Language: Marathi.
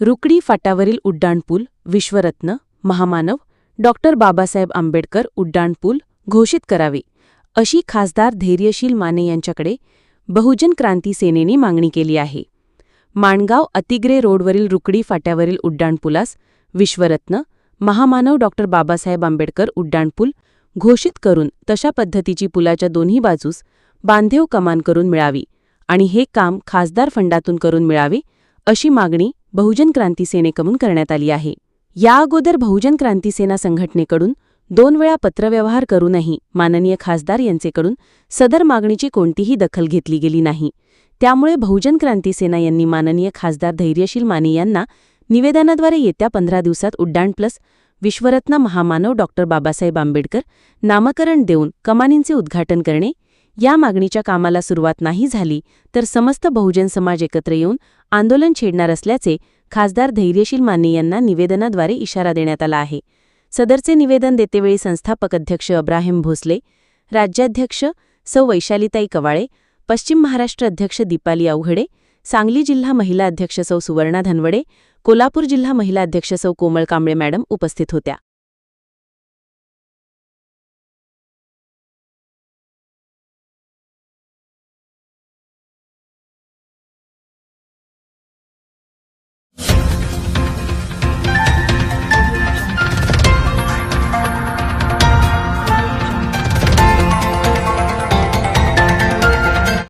रुकडी फाटावरील उड्डाणपूल विश्वरत्न महामानव डॉक्टर बाबासाहेब आंबेडकर उड्डाणपूल घोषित करावे अशी खासदार धैर्यशील माने यांच्याकडे बहुजन क्रांती सेनेने मागणी केली आहे. माणगाव अतिग्रे रोडवरील रुकडी फाट्यावरील उड्डाणपुलास विश्वरत्न महामानव डॉक्टर बाबासाहेब आंबेडकर उड्डाणपूल घोषित करून तशा पद्धतीची पुलाच्या दोन्ही बाजूस बांधेव कमान करून मिळावी आणि हे काम खासदार फंडातून करून मिळावे अशी मागणी बहुजन क्रांती सेनेकडून करण्यात आली आहे. या अगोदर बहुजन क्रांती सेना संघटनेकडून दोन वेळा पत्रव्यवहार करूनही माननीय खासदार यांचेकडून सदर मागणीची कोणतीही दखल घेतली गेली नाही. त्यामुळे बहुजन क्रांती सेना यांनी माननीय खासदार धैर्यशील माने यांना निवेदनाद्वारे येत्या पंधरा दिवसात उड्डाण प्लस विश्वरत्न महामानव डॉक्टर बाबासाहेब आंबेडकर नामकरण देऊन कमानींचे उद्घाटन करणे या मागणीच्या कामाला सुरुवात नाही झाली तर समस्त बहुजन समाज एकत्र येऊन आंदोलन छेडणार असल्याचे खासदार धैर्यशील माने यांना निवेदनाद्वारे इशारा देण्यात आला आहे. सदरचे निवेदन देतेवेळी संस्थापक अध्यक्ष अब्राहिम भोसले राज्याध्यक्ष सौ वैशालीताई कवाळे पश्चिम महाराष्ट्र अध्यक्ष दीपाली अवघडे सांगली जिल्हा महिला अध्यक्ष सौ सुवर्णा धनवडे कोल्हापूर जिल्हा महिला अध्यक्ष सौ कोमल कांबळे मॅडम उपस्थित होत्या.